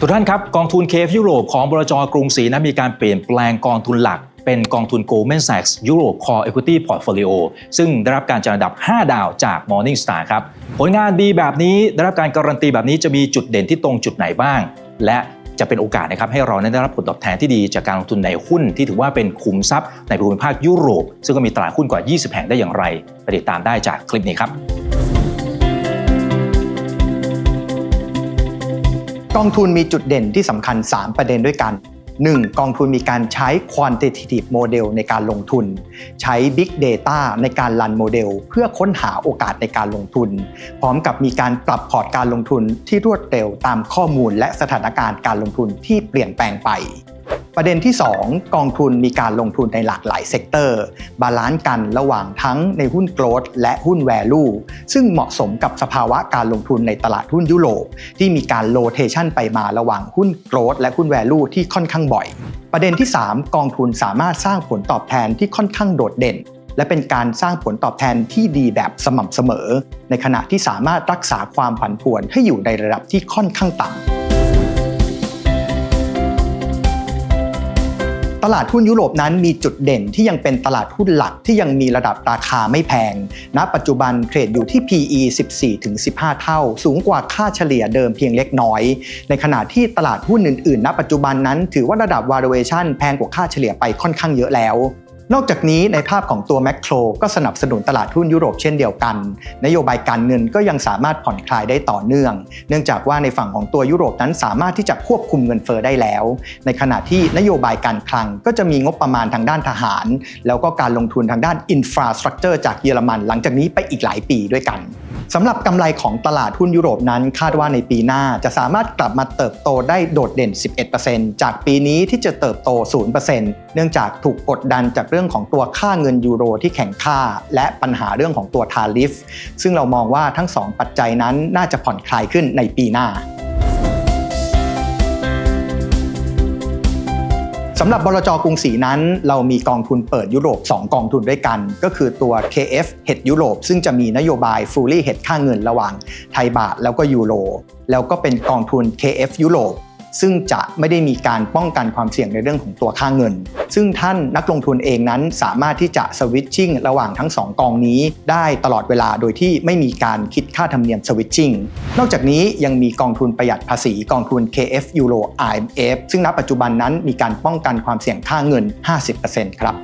ทุกท่านครับกองทุนเคฟยุโรปของบลจกรุงศรีนะมีการเปลี่ยนแปลงกองทุนหลัก เป็นกองทุน Goldman Sachs Europe Core Equity Portfolio ซึ่งได้รับการจัดอันดับ 5 ดาวจาก Morningstar ครับ ผลงานดีแบบนี้ได้รับการการันตีแบบนี้จะมีจุดเด่นที่ตรงจุดไหนบ้าง และจะเป็นโอกาสนะครับให้เราได้รับผลตอบแทนที่ดีจากการลงทุนในหุ้นที่ถือว่าเป็นขุมทรัพย์ในภูมิภาคยุโรป ซึ่งก็มีตลาดหุ้นกว่า 20 แห่งได้อย่างไรไปติดตามได้จากคลิปนี้ครับ กองทุนมีจุดเด่นที่สำคัญ 3 ประเด็นด้วยกัน 1. กองทุนมีการใช้ quantitative model ในการลงทุน ใช้ big data ในการรันโมเดล เพื่อค้นหาโอกาสในการลงทุน พร้อมกับมีการปรับพอร์ตการลงทุนที่รวดเร็วตามข้อมูลและสถานการณ์การลงทุนที่เปลี่ยนแปลงไป ประเด็นที่ 2 กองทุนมีการลงทุนในหลากหลายเซกเตอร์ บาลานซ์กันระหว่างทั้งในหุ้นโกลด์และหุ้นแวลูซึ่งเหมาะสมกับสภาวะการลงทุนในตลาดหุ้นยุโรปที่มีการโลเทชันไปมาระหว่างหุ้นโกลด์และหุ้นแวลูที่ค่อนข้างบ่อย ประเด็นที่ 3 กองทุนสามารถสร้างผลตอบแทนที่ค่อนข้างโดดเด่น และเป็นการสร้างผลตอบแทนที่ดีแบบสม่ำเสมอ ในขณะที่สามารถรักษาความผันผวนให้อยู่ในระดับที่ค่อนข้างต่ำ ตลาดหุ้นยุโรปนั้นมีจุดเด่นที่ยังเป็นตลาดหุ้นหลักที่ยังมีระดับราคาไม่แพง ณ ปัจจุบันเทรดอยู่ที่ PE 14-15 เท่า สูงกว่าค่าเฉลี่ยเดิมเพียงเล็กน้อย ในขณะที่ตลาดหุ้นอื่นๆ ณ ปัจจุบันนั้นถือว่าระดับ valuation แพงกว่าค่าเฉลี่ยไปค่อนข้างเยอะแล้ว นอกจากนี้ในภาพของตัวแมคโครก็สนับสนุนตลาดหุ้นยุโรปเช่นเดียวกัน นโยบายการเงินก็ยังสามารถผ่อนคลายได้ต่อเนื่อง เนื่องจากว่าในฝั่งของตัวยุโรปนั้นสามารถที่จะควบคุมเงินเฟอ้อได้แล้ว ในขณะที่นโยบายการคลังก็จะมีงบประมาณทางด้านทหาร แล้วก็การลงทุนทางด้านอินฟราสตรักเจอร์จากเยอรมัน หลังจากนี้ไปอีกหลายปีด้วยกัน สำหรับกำไรของตลาดหุ้นยุโรปนั้นคาดว่าในปีหน้าจะสามารถกลับมาเติบโตได้โดดเด่น 11%จากปีนี้ที่จะเติบโต 0%เนื่องจากถูกกดดันจากเรื่องของตัวค่าเงินยูโรที่แข็งค่า และปัญหาเรื่องของตัวทาริฟ ซึ่งเรามองว่าทั้ง 2 ปัจจัยนั้นน่าจะผ่อนคลายขึ้นในปีหน้า สำหรับบลจกรุงศรีนั้น เรามีกองทุนเปิดยุโรป 2 กองทุนด้วยกัน ก็คือตัว KF h e d ยุโรป ซึ่งจะมีนโยบาย Fully h e d ค่าเงินระหว่างไทยบาทแล้วก็ยูโรแล้วก็เป็นกองทุน KF ยุโรป ซึ่งจะไม่ได้มีการป้องกันความเสี่ยงในเรื่องของตัวค่าเงิน ซึ่งท่านนักลงทุนเองนั้นสามารถที่จะสวิตชิ่งระหว่างทั้ง 2 กองนี้ ได้ตลอดเวลาโดยที่ไม่มีการคิดค่าธรรมเนียมสวิตชิ่งนอกจากนี้ยังมีกองทุนประหยัดภาษีกองทุน KF Euro IMF ซึ่งณปัจจุบันนั้นมีการป้องกันความเสี่ยงค่าเงิน 50%ครับ